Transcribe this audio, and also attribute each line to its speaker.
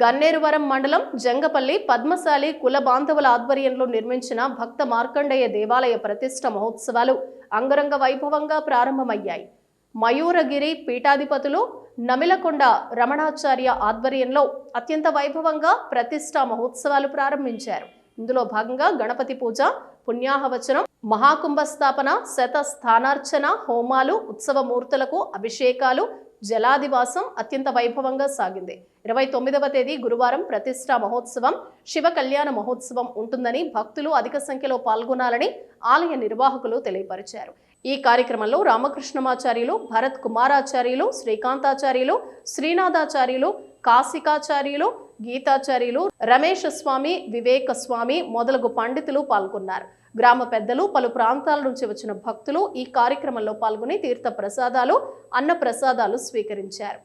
Speaker 1: గన్నేరువరం మండలం జంగపల్లి పద్మశాలి కుల బాంధవుల ఆధ్వర్యంలో నిర్మించిన భక్త మార్కండేయ దేవాలయ ప్రతిష్ట మహోత్సవాలు అంగరంగ వైభవంగా ప్రారంభమయ్యాయి. మయూరగిరి పీఠాధిపతులు నమిలకొండ రమణాచార్య ఆధ్వర్యంలో అత్యంత వైభవంగా ప్రతిష్ట మహోత్సవాలు ప్రారంభించారు. ఇందులో భాగంగా గణపతి పూజ పుణ్యాహవచనం మహాకుంభ స్థాపన శత స్థానార్చన హోమాలు ఉత్సవమూర్తులకు అభిషేకాలు జలాదివాసం అత్యంత వైభవంగా సాగింది. ఇరవై తొమ్మిదవ తేదీ గురువారం ప్రతిష్టా మహోత్సవం శివ కళ్యాణ మహోత్సవం ఉంటుందని భక్తులు అధిక సంఖ్యలో పాల్గొనాలని ఆలయ నిర్వాహకులు తెలియపరిచారు. ఈ కార్యక్రమంలో రామకృష్ణమాచార్యులు భరత్ కుమారాచార్యులు శ్రీకాంతాచార్యులు శ్రీనాథాచార్యులు కాశికాచార్యులు గీతాచార్యులు రమేష్ స్వామి వివేక స్వామి మొదలగు పండితులు పాల్గొన్నారు. గ్రామ పెద్దలు పలు ప్రాంతాల నుంచి వచ్చిన భక్తులు ఈ కార్యక్రమంలో పాల్గొని తీర్థ ప్రసాదాలు అన్న ప్రసాదాలు స్వీకరించారు.